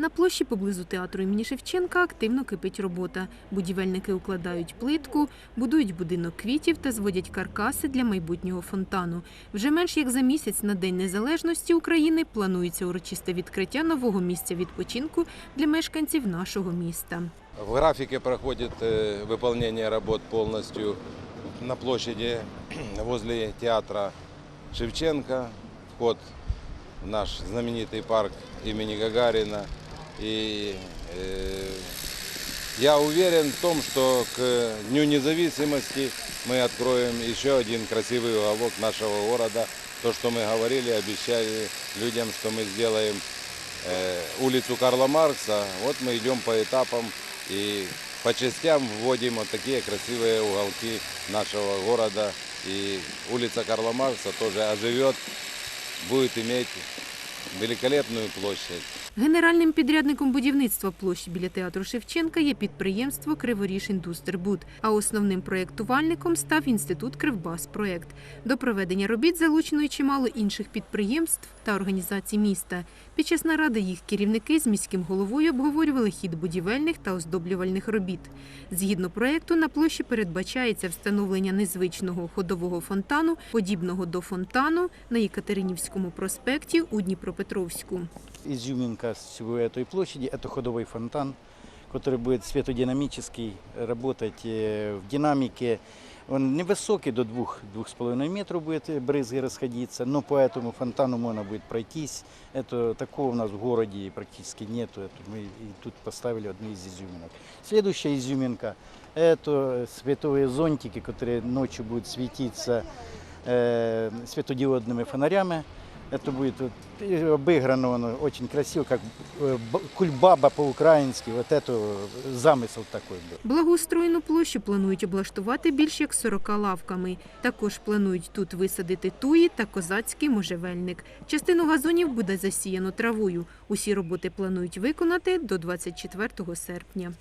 На площі поблизу театру імені Шевченка активно кипить робота. Будівельники укладають плитку, будують будинок квітів та зводять каркаси для майбутнього фонтану. Вже менш як за місяць на День Незалежності України планується урочисте відкриття нового місця відпочинку для мешканців нашого міста. В графике проходит э, выполнение работ полностью на площади возле театра Шевченко, вход в наш знаменитый парк имени Гагарина. И э, я уверен в том, что к Дню независимости мы откроем еще один красивый уголок нашего города. То, что мы говорили, обещали людям, что мы сделаем э, улицу Карла Маркса. Вот мы идем по этапам и по частям вводим вот такие красивые уголки нашего города. И улица Карла Маркса тоже оживет, будет иметь великолепную площадь. Генеральним підрядником будівництва площі біля театру Шевченка є підприємство Криворіж Індустербуд, а основним проєктувальником став інститут Кривбас-проєкт. До проведення робіт залучено й чимало інших підприємств та організацій міста. Під час наради їх керівники з міським головою обговорювали хід будівельних та оздоблювальних робіт. Згідно проєкту, на площі передбачається встановлення незвичного ходового фонтану, подібного до фонтану на Єкатеринівському проспекті у Дніпропетровську. изюминка всего этой площади – это ходовой фонтан, который будет светодинамический, работать э, в динамике. Он невысокий, до 2-2,5 метров будет э, брызги расходиться, но по этому фонтану можно будет пройтись. Это, такого у нас в городе практически нету. Это мы и тут поставили одну из изюминок. Следующая изюминка – это световые зонтики, которые ночью будут светиться э, светодиодными фонарями. Это будет вот, и обыграно оно очень красиво, как э, б- кульбаба по-украински. Вот это э, замысел такой был. Благоустроєну площу планують облаштувати більш як 40 лавками. Також планують тут висадити туї та козацький можжевельник. Частину газонів буде засіяно травою. Усі роботи планують виконати до 24 серпня.